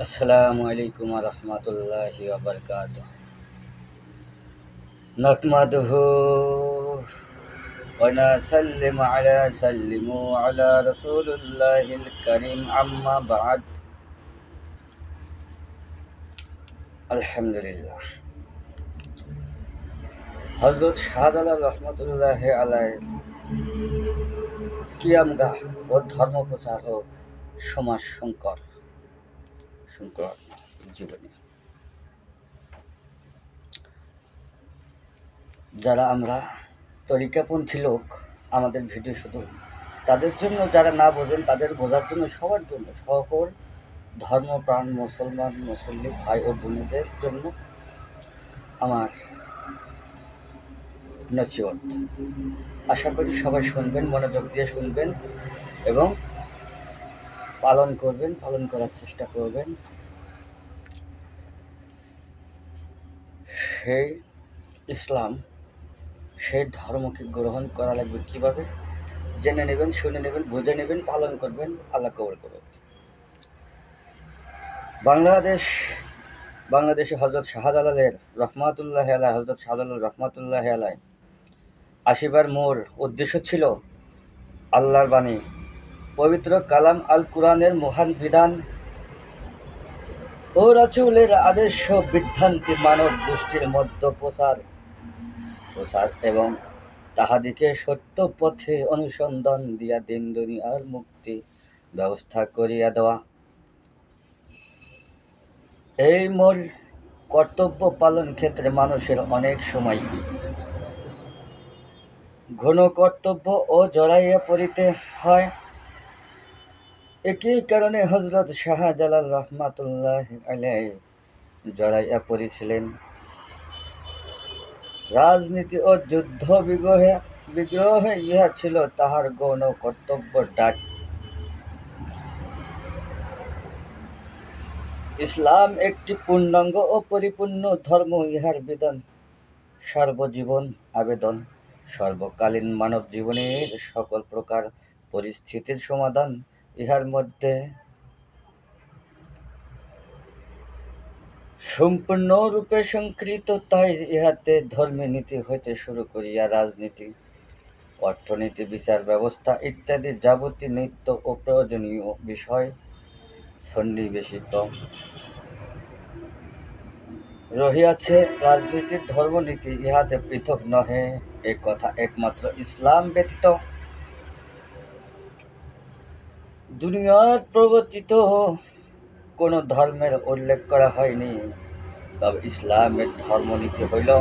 السلام عليكم ورحمة الله وبركاته نحمده ونسلم على سلموا على رسول الله الكريم أما بعد الحمد لله হজরত শাহজালাল রহমতুল্লাহ আলাই কিয়ামগাহ ও ধর্ম প্রচার ও সমাজ শঙ্কর শঙ্কর জীবনী। যারা আমরা তরিকাপন্থী লোক, আমাদের ভিডিও শুধু, তাদের জন্য যারা না বোঝেন, তাদের বোঝার জন্য, সবার জন্য, সকল ধর্মপ্রাণ মুসলমান, মুসল্লি, ভাই ও বোনেদের জন্য আমার নসিহত। আশা করি সবাই শুনবেন, মনোযোগ দিয়ে শুনবেন এবং পালন করবেন, পালন করার চেষ্টা করবেন। সেই ইসলাম, সেই ধর্মকে গ্রহণ করা লাগবে কীভাবে? জেনে নেবেন, শুনে নেবেন, বুঝে নেবেন, পালন করবেন, আল্লাহ কবর করুন বাংলাদেশ, বাংলাদেশে হজরত শাহজালালের রহমাতুল্লাহ আলাই হজরত শাহজালাল রহমাতুল্লাহ আলাই আসিবার মোর উদ্দেশ্য ছিল আল্লাহর বাণী পবিত্র কালাম আল কোরআনের মহান বিধান ও রাসূলের আদর্শ বিভ্রান্তি মানব গোষ্ঠীর মধ্য প্রচার প্রসার এবং তাহাদিকে সত্য পথে অনুসন্ধান দিয়া দিন দুনিয়ার মুক্তি ব্যবস্থা করিয়া দেওয়া। এই মোর কর্তব্য পালন ক্ষেত্রে মানুষের অনেক সময় ঘন কর্তব্য ও জড়াইয়া পড়িতে হয়। একই কারণে হজরত শাহজালাল রহমাতুল্লাহ আলাই জড়াইয়া পড়েছিলেন। রাজনীতি ও যুদ্ধ বিগ্রহে বিগ্রহে ইহা ছিল তাহার গৌণ কর্তব্য ডাক। ইসলাম একটি পূর্ণাঙ্গ ও পরিপূর্ণ ধর্ম, ইহার বিধান সর্বজীবন আবেদন। সর্বকালীন মানব জীবনের সকল প্রকার পরিস্থিতির সমাধান ইহার মধ্যে সম্পূর্ণরূপে সংকৃত, তাই ইহাতে ধর্মীয় নীতি হইতে শুরু করিয়া রাজনীতি, অর্থনীতি, বিচার ব্যবস্থা ইত্যাদি যাবতীয় নিত্য ও প্রয়োজনীয় বিষয় সন্নিবেশিত। রহিয়াছে রাজনীতির ধর্মনীতি, ইহাতে পৃথক নহে, এ কথা একমাত্র ইসলাম ব্যতীত দুনিয়ার প্রবর্তিত কোন ধর্মের উল্লেখ করা হয়নি। তবে ইসলামের ধর্মনীতি হইল,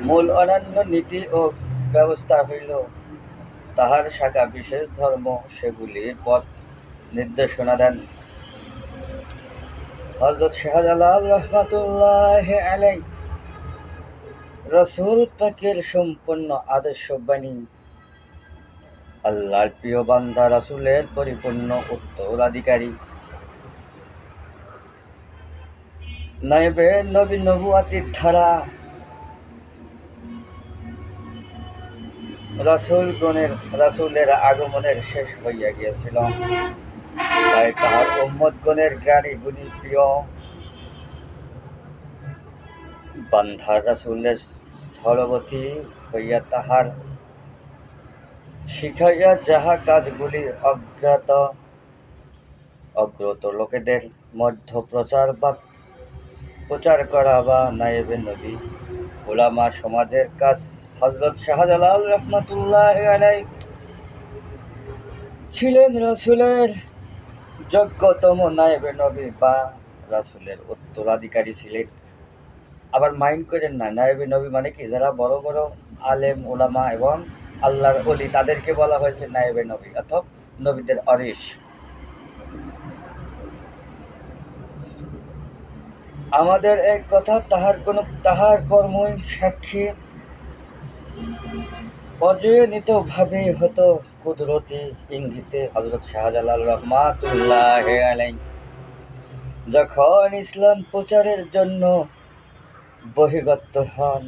মূল অন্যান্য নীতি ও ব্যবস্থা হইল। তাহার শাখা বিশেষ ধর্ম সেগুলির পথ নির্দেশনা দেন। হজরত শাহজালাল রহমাতুল্লাহ আলাই রসুল পাকের সম্পূর্ণ আদর্শবাণী আল্লাহর প্রিয় বান্ধা রাসূলের পরিপূর্ণ উত্তরাধিকারী। নাইবে নবী নবুয়াতির ধারা। রাসূলগণের, রাসূলের আগমনের শেষ হইয়া গিয়েছিল। তাই তাহার উম্মতগণের জ্ঞানী, গুণী, প্রিয় বান্ধা রাসূলের স্থলবতী হইয়া তাহার শিখাইয়া যাহা কাজগুলি অজ্ঞাত, অগ্রত লোকেদের মধ্য প্রচার বা প্রচার করা বা নায়েবে নবী। ওলামা সমাজের কাজ হজরত শাহজালাল রহমতুল্লাহ ছিলেন রাসূলের যোগ্যতম নায়েবে নবী বা রাসূলের উত্তরাধিকারী ছিলেন। আবার মাইন্ড করেন না নায়েবে নবী মানে কি? যারা বড় বড় আলেম ওলামা এবং আল্লাহর অলি তাদেরকে বলা হয়েছে নায়েবে নবী অথবা নবীদের অরিশ। আমাদের এক কথা, তাহার কোন, তাহার কর্মই সাক্ষী অজয়নিত ভাবে হতো কুদরতি ইঙ্গিতে হজরত শাহজালাল রহমাতুল্লাহ যখন ইসলাম প্রচারের জন্য বহিগত হন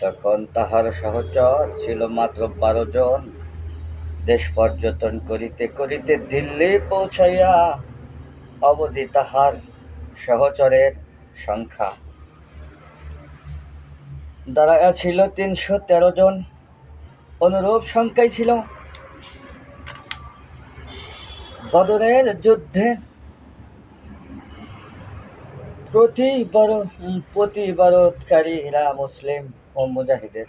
তখন তাহার সহচর ছিল মাত্র বারো জন। দেশ পর্যটন করিতে করিতে দিল্লি পৌঁছাইয়া অবধি তাহার সহচরের সংখ্যা। দাঁড়াইয়া ছিল তিনশো তেরো জন। অনুরূপ সংখ্যাই ছিল। বদরের যুদ্ধে প্রতিবার প্রতিবারতকারীরা মুসলিম। ও মুজাহিদের।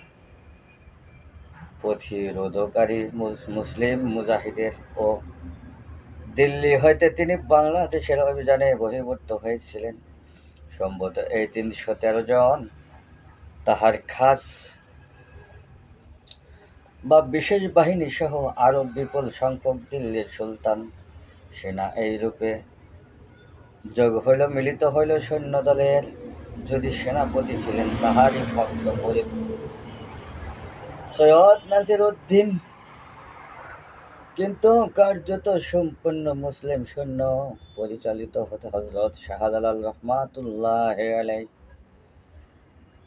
প্রতিরোধকারী মুস- মুসলিম মুজাহিদের ও দিল্লি হইতে তিনি বাংলাদেশের অভিযানে বহির্ভূত হয়েছিলেন। সম্ভবত এই তিনশো তেরো জন তাহার খাস বা বিশেষ বাহিনী সহ আরও বিপুল সংখ্যক দিল্লির সুলতান সেনা এই রূপে যোগ হইল, মিলিত হইল সৈন্যদলের যদি সেনাপতি ছিলেন, তাহারই ভক্ত ফরিদ সৈয়দ নাসির উদ্দিন। কিন্তু কার্যত সম্পূর্ণ মুসলিম সৈন্য পরিচালিত হতে হজরত শাহজালাল রহমাতুল্লাহ আলাই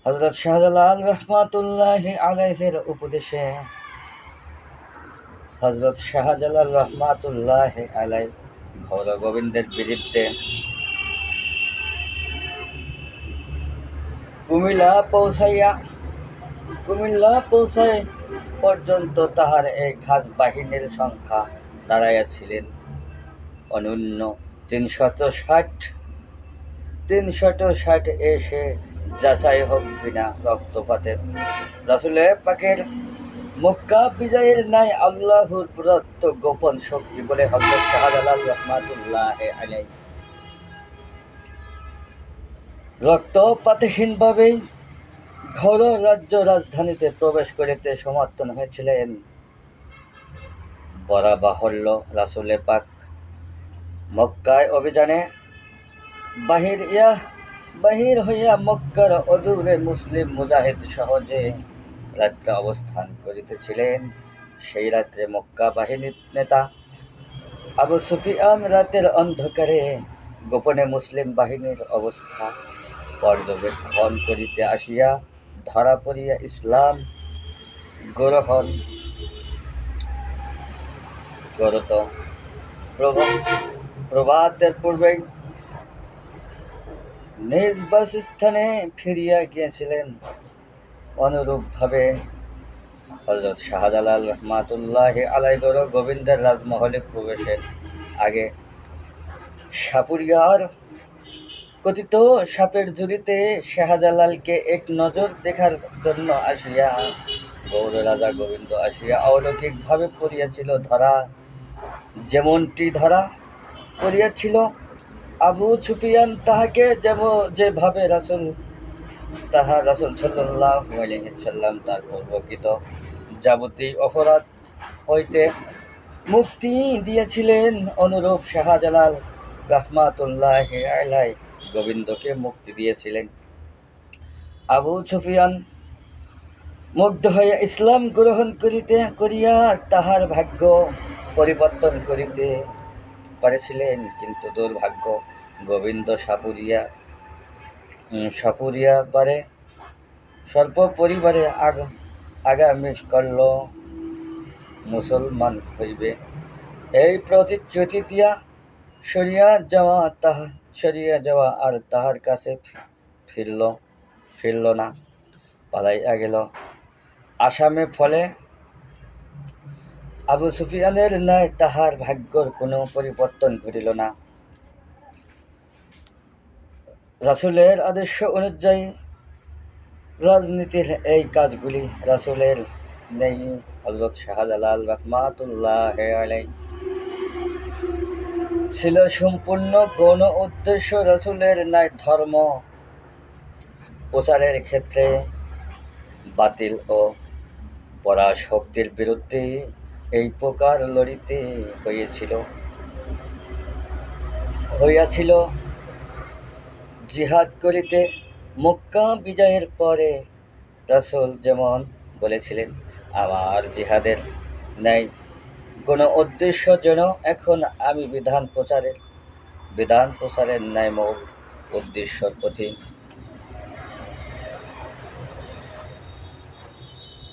হজরত শাহজালাল রহমাতুল্লাহ আলাইহের উপদেশে হজরত শাহজালাল রহমাতুল্লাহ আলাই ঘৌর গোবিন্দের বিরুদ্ধে কুমিল্লা পৌঁছাইয়া, কুমিল্লা পৌঁছায় পর্যন্ত তাহার এই খাস বাহিনীর সংখ্যা দাঁড়াইয়াছিলেন। অনন্য তিনশত ষাট তিনশত ষাট এসে যাচাই হোক বিনা রক্তপাতের। রাসুলে পাকের মক্কা বিজয়ের নাই আল্লাহর প্রদত্ত গোপন শক্তি বলে হজরত শাহজালাল রহমাতুল্লাহ আলাই রক্তপাতহীনভাবেই ঘর রাজ্য রাজধানীতে প্রবেশ করিতে সমর্থন হয়েছিলেন। বরা বাহল্য রাসুলে পাক, মক্কায় অভিযানে বাহির ইয়া, বাহির হইয়া মক্কার অদূরে মুসলিম মুজাহিদ সহজে রাত্রে অবস্থান করিতেছিলেন। সেই রাত্রে মক্কা বাহিনীর নেতা আবু সুফিয়ান রাতের অন্ধকারে গোপনে মুসলিম বাহিনীর অবস্থা পর্যবেক্ষণ করিতে আসিয়া ধরা পড়িয়া ইসলাম গ্রহণ করত। প্রভাতের পূর্বেই নিজ বাসস্থানে ফিরিয়া গিয়েছিলেন। অনুরূপভাবে হজরত শাহজালাল রহমাতুল্লাহ আলাইগর গোবিন্দের রাজমহলে প্রবেশের আগে সাপুরিয়ার কথিত, সাপের জুড়িতে শাহজালালকে এক নজর দেখার জন্য আসিয়া গৌর রাজা গোবিন্দ আসিয়া অলৌকিকভাবে পড়িয়াছিল ধরা। যেমনটি ধরা পড়িয়াছিল, আবু সুফিয়ান তাহাকে যেমন যেভাবে রাসুল, তাহা রাসুল সাল্লাহ সাল্লাম তার পূর্বকৃত যাবতীয় অপরাধ হইতে মুক্তি দিয়েছিলেন অনুরূপ শাহজালাল রহমাতুল্লাহ আলাই গোবিন্দকে মুক্তি দিয়েছিলেন। আবু সুফিয়ান মুগ্ধ হইয়া ইসলাম গ্রহণ করিতে, করিয়া তাহার ভাগ্য পরিবর্তন করিতে পারেছিলেন। কিন্তু দুর্ভাগ্য, গোবিন্দ সাপুরিয়া সাপুরিয়া বারে স্বল্প পরিবারে আগ, আগামী করল, মুসলমান হইবে। এই প্রতিশ্রুতি দিয়া সরিয়া যাওয়া তাহা সরিয়া যাওয়া আর তাহার কাছে ফিরল ফিরল না পালাইয়া গেল আসামে ফলে আবু সুফিয়ানের ন্যায় তাহার ভাগ্যর কোনো পরিবর্তন ঘটিল না। রাসুলের আদর্শ অনুযায়ী রাজনীতির এই কাজগুলি রাসুলের নেই। হজরত শাহজালাল রহমাতুল্লাহ ছিল সম্পূর্ণ গণ উদ্দেশ্য রাসুলের ন্যায় ধর্ম। প্রচারের ক্ষেত্রে বাতিল ও পরাশক্তির বিরুদ্ধে এই প্রকার লড়িতে হয়েছিল হইয়াছিল জিহাদ করিতে মক্কা বিজয়ের পরে রাসূল যেমন বলেছিলেন, আমার জিহাদের ন্যায় কোনো উদ্দেশ্য যেন এখন আমি বিধান প্রচারের বিধান প্রচারের ন্যায় মূল উদ্দেশ্যর প্রতি।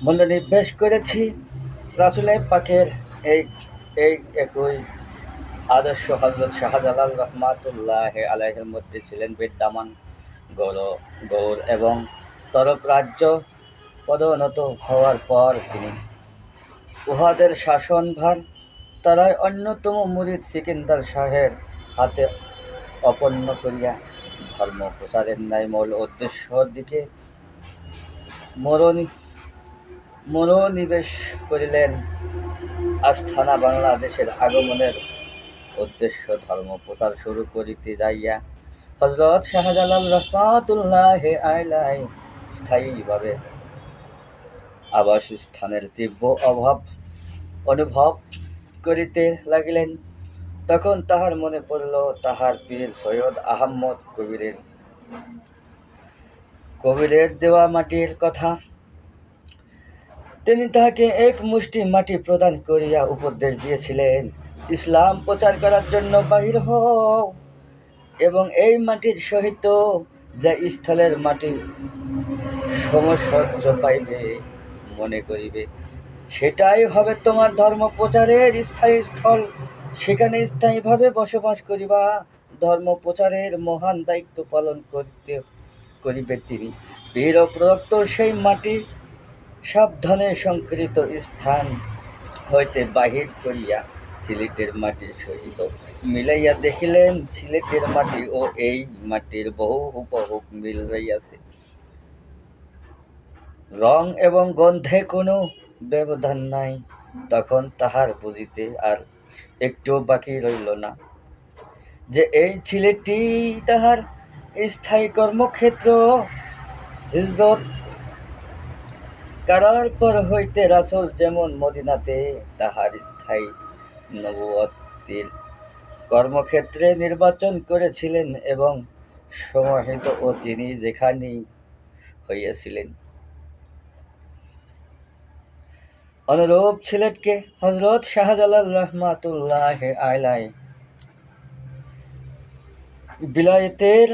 মনোনিবেশ করেছি রাসুলের পাকের এই এই একই আদর্শ হজরত শাহজালাল রহমাতুল্লাহ আলাইহের মধ্যে ছিলেন বিদ্যমান গৌর গৌর এবং তরফ রাজ্য পদোন্নত হওয়ার পর তিনি উহাদের শাসনভার তারাই অন্যতম মুরিদ সিকিন্দার শাহের হাতে অপন্ন করিয়া ধর্ম প্রচারের ন্যায় মূল উদ্দেশ্যর দিকে মরণি মনোনিবেশ করিলেন আস্থানা বাংলাদেশের আগমনের উদ্দেশ্য ধর্ম প্রচার শুরু করিতে যাইয়া হজরত শাহজালাল রহমাতুল্লাহ আইলাই স্থায়ীভাবে আবাসস্থানের তীব্র অভাব, অনুভব করিতে লাগিলেন। তখন তাহার মনে পড়ল, তাহার পীর সৈয়দ আহম্মদ কবিরের কবিরের দেওয়া মাটির কথা। তিনি তাহাকে এক মুষ্টি মাটি প্রদান করিয়া উপদেশ দিয়েছিলেন, ইসলাম প্রচার করার জন্য বাহির হও এবং এই মাটির সহিত যে স্থলের মাটি সমসহ্য পাইবে মনে করিবে। সেটাই হবে তোমার ধর্ম প্রচারের স্থায়ী স্থল। সেখানে স্থায়ীভাবে বসবাস করিবা। ধর্ম প্রচারের মহান দায়িত্ব পালন করিতে করিবে তিনি। বীর প্রদত্ত সেই মাটি সাবধানে সংকৃত স্থান হইতে বাহির করিয়া সিলেটের মাটির সহিত মিলাইয়া দেখিলেন সিলেটের মাটি ও এই মাটির বহু হুবহুব মিল রইয়াছে। রং এবং গন্ধে কোনো ব্যবধান নাই। তখন তাহার বুঝিতে আর একটু বাকি রইল না। যে এই ছেলেটি তাহার স্থায়ী কর্মক্ষেত্র, হিজরত কারার পর হইতে রাসুল যেমন মদিনাতে তাহার স্থায়ী নবুয়তির কর্মক্ষেত্রে নির্বাচন করেছিলেন এবং সমাহিত ও তিনি যেখানেই হইয়াছিলেন। অনুরূপ ছিলেটকে হজরত শাহজালাল রহমাতুল্লাহ আলাই বিলায়েতের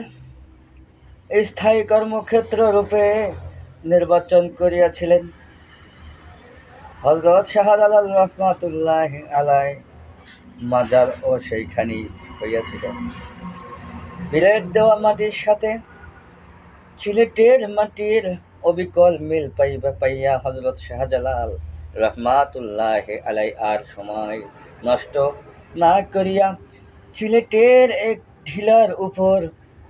স্থায়ী কর্মক্ষেত্র রূপে নির্বাচন করিয়াছিলেন। হজরত শাহজালাল রহমাতুল্লাহ আলাই মাজার ও সেইখানেই হইয়াছিল বিলেট দেওয়া মাটির সাথে সিলেটের মাটির অবিকল মিল পাইবা পাইয়া হজরত শাহজালাল রহমাতুল্লাহ আলাই আর সময় নষ্ট না করিয়া সিলেটের এক ঢিলার উপর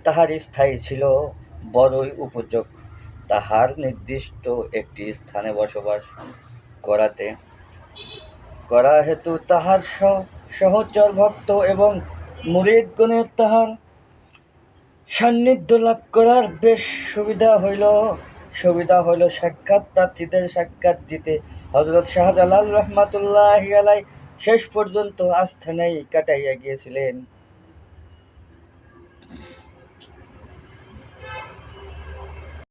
তাহার স্থায়ী ছিল বড়ই উপযোগ। তাহার নির্দিষ্ট একটি স্থানে বসবাস করাতে। করা হেতু তাহার সহচর ভক্ত এবং মুরিদগণের তাহার সান্নিধ্য লাভ করার বেশ সুবিধা হইল। সুবিধা হইল সাক্ষাৎ, প্রার্থীদের সাক্ষাৎ দিতে। হজরত শাহজালাল রহমাতুল্লাহ আলাই শেষ পর্যন্ত আস্থানেই কাটাইয়া গিয়েছিলেন।